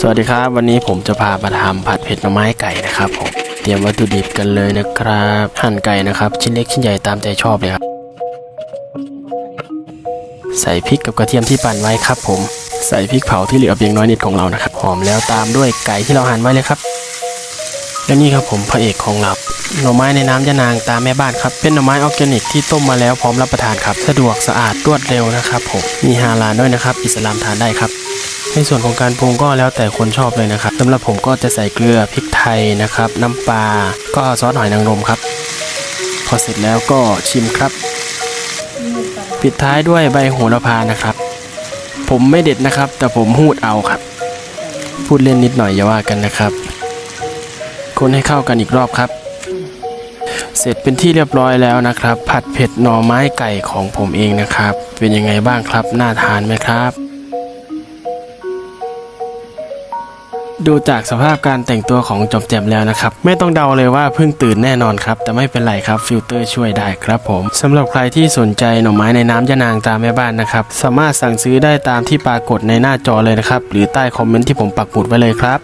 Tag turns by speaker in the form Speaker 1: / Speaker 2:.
Speaker 1: สวัสดีครับ วันนี้ผมจะพามาทำผัดเผ็ดหน่อไม้ไก่นะครับผมเตรียมวัตถุดิบกันเลยนะครับหั่นไก่นะครับ ชิ้นเล็กชิ้นใหญ่ตามใจชอบเลยครับ ใส่พริกกับกระเทียมที่ปั่นไว้ครับ ผมใส่พริกเผาที่เหลือเพียงน้อยนิดของเรานะครับหอมแล้วตามด้วยไก่ที่เราหั่นไว้เลยครับ และนี่ครับผมพระเอกของเราหน่อไม้ในน้ำยะนางตามแม่บ้านครับเป็นหน่อไม้ออร์แกนิกที่ต้มมาแล้วพร้อมรับประทานครับ สะดวกสะอาดรวดเร็วนะครับผมมีฮาลาด้วยนะครับ อิสลามทานได้ครับในส่วนของการปรุงก็แล้วแต่คนชอบเลยนะครับสำหรับผมก็จะใส่เกลือพริกไทยนะครับ น้ำปลาก็ซอสหอยนางรมครับ พอเสร็จแล้วก็ชิมครับ ปิดท้ายด้วยใบโหระพานะครับ ผมไม่เด็ดนะครับ แต่ผมหูดเอาครับ พูดเล่นนิดหน่อยอย่าว่ากันนะครับ คนให้เข้ากันอีกรอบครับ เสร็จเป็นที่เรียบร้อยแล้วนะครับ ผัดเผ็ดหน่อไม้ไก่ของผมเองนะครับ เป็นยังไงบ้างครับ น่าทานไหมครับ ดูจากสภาพการแต่งตัวของจอมแจมแล้วนะครับ ไม่ต้องเดาเลยว่าเพิ่งตื่นแน่นอนครับ แต่ไม่เป็นไรครับฟิลเตอร์ช่วยได้ครับผมสำหรับใครที่สนใจหน่อไม้ในน้ำยะนางตามแม่บ้านนะครับ สามารถสั่งซื้อได้ตามที่ปรากฏในหน้าจอเลยนะครับ หรือใต้คอมเมนต์ที่ผมปักหมุดไว้เลยครับ